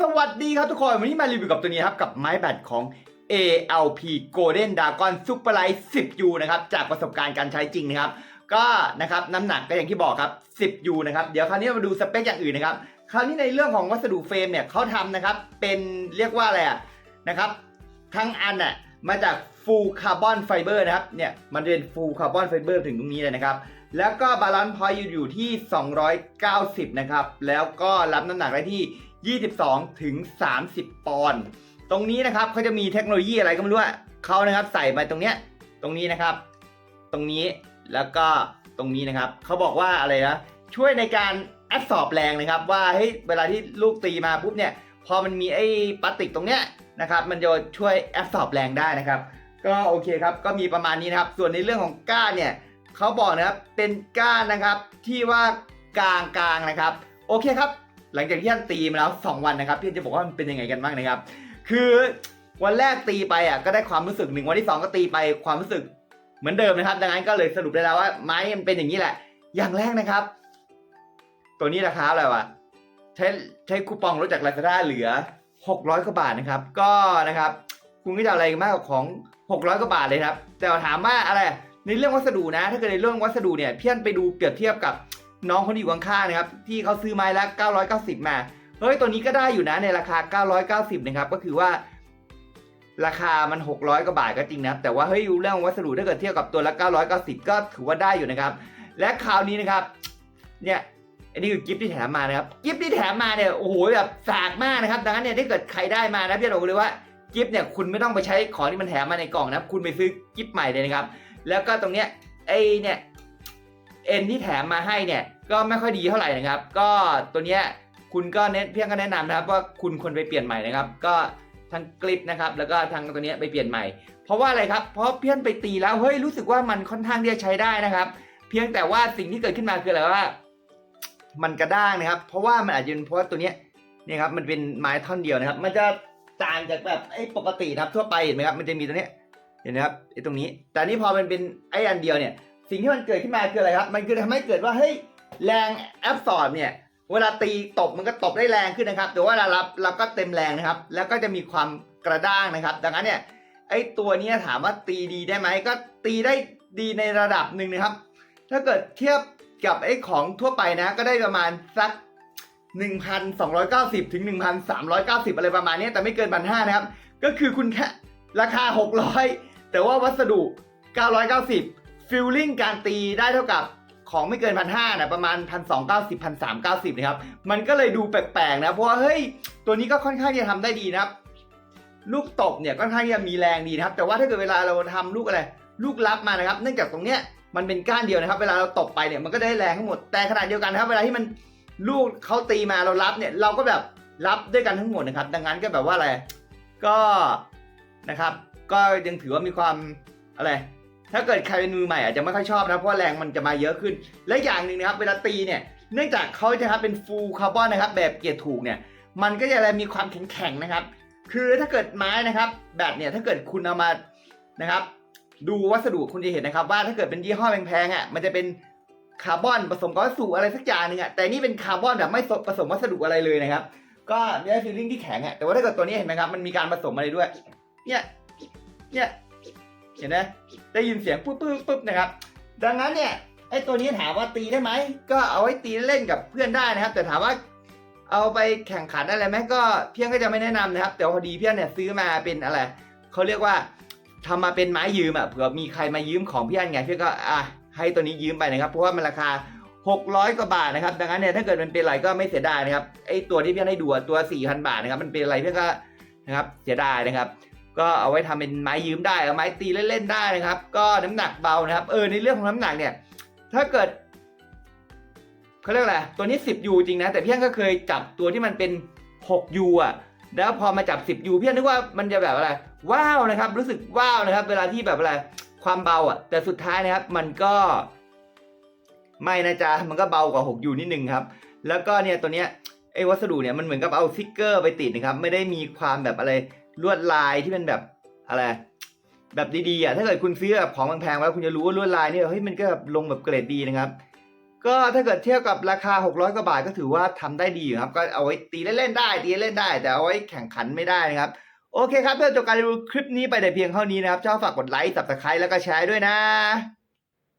สวัสดีครับทุกคน วันนี้มารีวิวกับตัวนี้ครับ กับไม้แบตของ ALP Golden Dragon Super Light 10U นะครับ จากประสบการณ์การใช้จริงนะครับ ก็นะครับน้ำหนักก็อย่างที่บอกครับ 10U นะครับ เดี๋ยวคราวนี้มาดูสเปคอย่างอื่นนะครับ คราวนี้ในเรื่องของวัสดุเฟรมเนี่ยเขาทำนะครับเป็นเรียกว่าอะไรอะนะครับ ทั้งอันน่ะมาจาก Full Carbon Fiber นะครับเนี่ยมันเป็น Full Carbon Fiber ถึงตรงนี้เลยนะครับ แล้วก็บาลานซ์พอยต์อยู่ที่ 290 นะครับ แล้วก็รับน้ำหนักได้ที่ 22 ถึง 30 ปอนด์ ตรงนี้นะครับเขาจะมีเทคโนโลยีอะไรก็ไม่รู้เขานะครับใส่ไปตรงเนี้ย ตรงนี้นะครับ ตรงนี้ แล้วก็ตรงนี้นะครับ เขาบอกว่าอะไรนะ ช่วยในการแอบสอบแรงนะครับ ว่าเฮ้ยเวลาที่ลูกตีมาปุ๊บเนี่ย พอมันมีไอ้พลาสติกตรงเนี้ยนะครับ มันจะช่วยแอบสอบแรงได้นะครับ ก็โอเคครับ ก็มีประมาณนี้นะครับ ส่วนในเรื่องของก้านเนี่ย เขาบอกนะครับเป็นก้านนะครับที่ว่ากลางกลางนะครับ โอเคครับ หลังจากที่ท่านตีมาแล้ว 2 วันนะครับพี่จะบอกว่ามันเป็นยังไงกันบ้างนะครับ คือวันแรกตีไปอะก็ได้ความรู้สึกหนึ่งวันที่ 2 ก็ตีไปความรู้สึกเหมือนเดิมนะครับ ดังนั้นก็เลยสรุปได้แล้วว่าไม้มันเป็นอย่างนี้แหละ อย่างแรกนะครับ ตัวนี้ราคาอะไรวะใช้ใช้คูปองลดจาก Lazada เหลือ 600กว่าบาทนะครับ ก็นะครับ คุณก็จะอะไรมากกว่าของ 600กว่าบาทเลยครับ แต่ถามว่าอะไร ในเรื่องวัสดุนะ ถ้าเกิดในเรื่องวัสดุเนี่ยเพี่อนไปดูเปรียบเทียบกับน้องคนที่อยู่ข้างๆนะครับที่เขาซื้อไม้ละ 990 มาเฮ้ยตัวนี้ก็ได้อยู่นะในราคา 990 นะครับก็คือว่า ราคามัน 600กว่าบาทก็จริงนะครับแต่ว่าเฮ้ยเรื่องวัสดุถ้าเกิดเทียบกับตัวละ 990 ก็ถือว่าได้อยู่นะครับ และคราวนี้นะครับเนี่ยอันนี้คือกิฟต์ที่แถมมานะครับกิฟต์ที่แถมมาเนี่ยโอ้โหแบบสากมากนะครับดังนั้นเนี่ยถ้าเกิดใครได้มานะพี่บอกเลยว่ากิฟต์เนี่ยคุณไม่ต้องไปใช้ของที่มันแถมมาในกล่องนะคุณไปซื้อกิฟต์ใหม่เลยนะครับ แล้วก็ตรงเนี้ยไอเนี่ยเอ็นที่แถมมาให้เนี่ยก็ไม่ค่อยดีเท่าไหร่นะครับ ก็ตัวเนี้ยคุณก็เน้นเพียงก็แนะนำนะครับว่าคุณควรไปเปลี่ยนใหม่นะครับ ก็ทั้งกริปนะครับแล้วก็ทั้งตัวเนี้ยไปเปลี่ยนใหม่ เพราะว่าอะไรครับ เพราะเพี้ยนไปตีแล้วเฮ้ยรู้สึกว่ามันค่อนข้างที่จะใช้ได้นะครับ เพียงแต่ว่าสิ่งที่เกิดขึ้นมาคืออะไรว่า มันกระด้างนะครับ เพราะว่ามันอาจจะเป็นเพราะว่าตัวเนี้ยนี่ครับมันเป็นไม้ท่อนเดียวนะครับ มันจะต่างจากแบบไอ้ปกตินะครับทั่วไปเห็นไหมครับมันจะมีตัวเนี้ย เห็นไหมครับไอ้ตรงนี้ แต่นี่พอมันเป็นไอ้อันเดียวเนี่ย สิ่งที่มันเกิดขึ้นมาคืออะไรครับ มันคือทำให้เกิดว่าเฮ้ยแรงแอบสอบเนี่ยเวลาตีตบมันก็ตบได้แรงขึ้นนะครับ แต่ว่าเวลารับเราก็เต็มแรงนะครับ แล้วก็จะมีความกระด้างนะครับ ดังนั้นเนี่ยไอ้ตัวนี้ถามว่าตีดีได้ไหมก็ตีได้ดีในระดับหนึ่งนะครับ ถ้าเกิดเทียบกับไอ้ของทั่วไปนะ ก็ได้ประมาณสัก 1,290 ถึง 1,390 อะไรประมาณนี้แต่ไม่เกินพันห้านะครับ ก็คือคุณแค่ราคา 600 แต่ว่าวัสดุ 990 ฟิลลิ่งการตีได้เท่ากับของไม่เกินพันห้านะประมาณ1,290 1,390นสามเก้าสิบนะครับ มันก็เลยดูแปลกๆนะ เพราะว่าเฮ้ย ตัวนี้ก็ค่อนข้างที่จะทำได้ดีนะครับ ลูกตบเนี่ยค่อนข้างที่จะมีแรงดีนะครับ แต่ว่าถ้าเกิดเวลาเราทำลูกอะไร ลูกรับมานะครับ เนื่องจากตรงเนี้ยมันเป็นก้านเดียวนะครับ เวลาเราตบไปเนี่ยมันก็ได้แรงทั้งหมด แต่ขณะเดียวกันนะครับ เวลาที่มันลูกเขาตีมาเรารับเนี่ย เราก็แบบรับด้วยกันทั้งหมดนะครับ ดังนั้นก็แบบว่าอะไร ก็นะครับ ก็ยังถือว่ามีความอะไร ถ้าเกิดใครเป็นมือใหม่อาจจะไม่ค่อยชอบนะเพราะแรงมันจะมาเยอะขึ้น และอย่างหนึ่งนะครับ เวลาตีเนี่ยเนื่องจากเขาจะครับเป็นฟูลคาร์บอนนะครับ แบบเกียร์ถูกเนี่ย มันก็จะอะไรมีความแข็งๆนะครับ คือถ้าเกิดไม้นะครับแบบเนี่ยถ้าเกิดคุณเอามานะครับ ดูวัสดุคุณจะเห็นนะครับ ว่าถ้าเกิดเป็นยี่ห้อแพงๆอะมันจะเป็นคาร์บอนผสมกับวัสดุอะไรสักอย่างหนึ่งอะแต่นี่เป็นคาร์บอนแบบไม่ผสมวัสดุอะไรเลยนะครับ ก็ได้ฟีลลิ่งที่แข็งอะแต่ว่าถ้าเกิดตัวนี้เห็นไหมครับมันมีการผสมอะไรด้วย เนี่ย เนี่ยเห็นไหมได้ยินเสียงปุ๊บปุ๊บปุ๊บนะครับ ดังนั้นเนี่ยไอ้ตัวนี้ถามว่าตีได้ไหมก็เอาไว้ตีเล่นกับเพื่อนได้นะครับ แต่ถามว่าเอาไปแข่งขันอะไรไหมก็เพียงก็จะไม่แนะนำนะครับ แต่พอดีเพียงเนี่ยซื้อมาเป็นอะไรเขาเรียกว่าทำมาเป็นไม้ยืมอะเผื่อมีใครมายืมของพี่อันไงพี่ก็อะให้ตัวนี้ยืมไปนะครับ เพราะว่ามันราคา 600 กว่าบาทนะครับ ดังนั้นเนี่ยถ้าเกิดมันเป็นอะไรก็ไม่เสียดายนะครับไอ้ตัวที่พี่อันให้ดูตัว 4,000 บาทนะครับมันเป็นอะไรพี่ก็นะครับเสียดายนะครับ ก็เอาไว้ทำเป็นไม้ยืมได้เอาไม้ตีเล่นๆได้นะครับ ก็น้ำหนักเบานะครับ เออในเรื่องของน้ำหนักเนี่ย ถ้าเกิดเขาเรียกอะไรตัวนี้ 10ยูจริงนะ แต่พี่อันก็เคยจับตัวที่มันเป็น6ยูอะ แล้วพอมาจับ 10ยูพี่อันนึกว่ามันจะแบบอะไร ว้าวนะครับ รู้สึกว้าวนะครับ เวลาที่แบบอะไรความเบาอะ แต่สุดท้ายนะครับ มันก็ ไม่นะจ๊ะมันก็เบากว่า6ยูนิดนึงครับ แล้วก็เนี่ยตัวเนี้ยไอ้วัสดุเนี่ยมันเหมือนกับเอาสติกเกอร์ไปติดนะครับ ไม่ได้มีความแบบอะไร ลวดลายที่เป็นแบบอะไร แบบดีๆอะถ้าเกิดคุณซื้อแบบของแพงๆแล้วคุณจะรู้ว่าลวดลายเนี่ยเฮ้ยมันก็แบบลงแบบเกรดดีนะครับ ก็ถ้าเกิดเทียบกับราคา 600กว่าบาทก็ถือว่าทำได้ดีอยู่ครับ ก็เอาไว้ตีเล่นๆได้ตีเล่นได้ แต่เอาไว้แข่งขันไม่ได้นะครับโอเคครับเพื่อจบการรีวิวคลิปนี้ไปแต่เพียงเท่านี้นะครับชอบฝากกดไลค์ subscribe แล้วก็แชร์ด้วยนะ